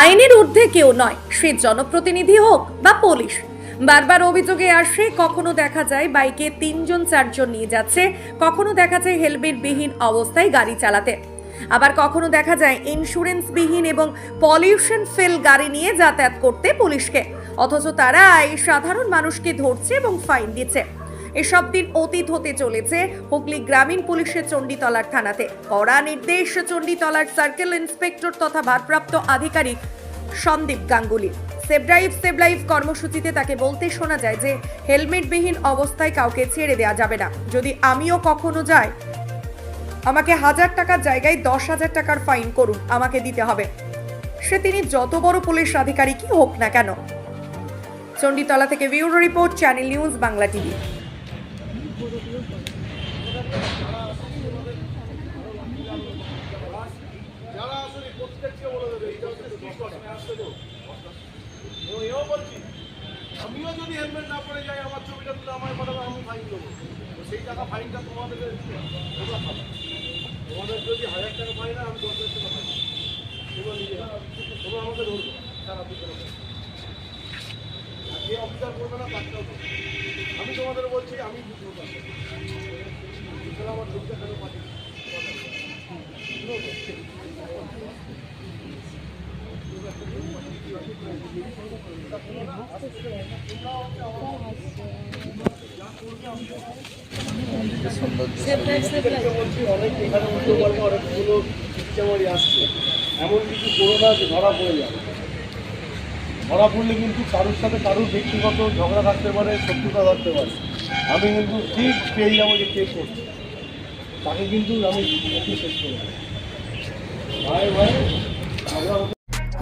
আইনের ঊর্ধ্বে কেউ নয়, সে জনপ্রতিনিধি হোক বা পুলিশ। বারবার অভিযোগে আসে, কখনো দেখা যায় বাইকে তিনজন, চারজন নিয়ে যাচ্ছে, কখনো দেখা যায় হেলমেট বিহীন অবস্থায় গাড়ি চালাতে। আবার কখনো দেখা যায় ইন্স্যুরেন্স বিহীন এবং পলিউশন ফেল গাড়ি নিয়ে যাতায়াত করতে পুলিশকে। অথচ তারা এই সাধারণ মানুষকে ধরছে এবং ফাইন দিচ্ছে। এসব দিন অতীত হতে চলেছে হুগলি গ্রামীণ পুলিশের চণ্ডীতলার থানাতে। কড়া নির্দেশ চণ্ডীতলার সার্কেল ইন্সপেক্টর তথা ভারপ্রাপ্ত আধিকারিক Sandip Ganguly. Save drive, save live কর্মসূচিতে তাকে বলতে শোনা যায় যে, হেলমেটবিহীন অবস্থায় কাউকে ছেড়ে দেওয়া যাবে না। যদি আমিও কখনো যাই, আমাকে হাজার টাকার জায়গায় দশ হাজার টাকার ফাইন করুন, আমাকে দিতে হবে। সে তিনি যত বড় পুলিশ আধিকারিকই হোক না কেন। চণ্ডীতলা থেকে bureau report, channel news, Bangla TV. যারা আসলে প্রত্যেককে বলে দেবে এটা হচ্ছে এও বলছি আমিও যদি হেলমেট না পরে যাই আমার ছবিটা তুলে আমার পাঠাবে আমি ফাইন দেবো তো সেই টাকা ফাইনটা তোমাদের তোমাদের যদি হাজার টাকা ফাইন আমি দশ হাজার টাকা ফাইন তোমরা নিজে আমাকে ধরবে অফিসার যে অফিসার করবে না তারটাও। তোমাদের বলছি আমি আমার কেন অনেক এখানে উল্টো পাল্টা অনেকগুলো ইচ্ছামারি আসছে এমন কিছু করো না যে ধরা পড়ে যাবে ধরা পড়লে কিন্তু কারোর সাথে কারোর ব্যক্তিগত ঝগড়া থাকতে পারে, শত্রুতা থাকতে পারে। আমি কিন্তু ঠিক পেয়ে যাব যে কে করছে। তাকে কিন্তু আমি শেষ করে দেবো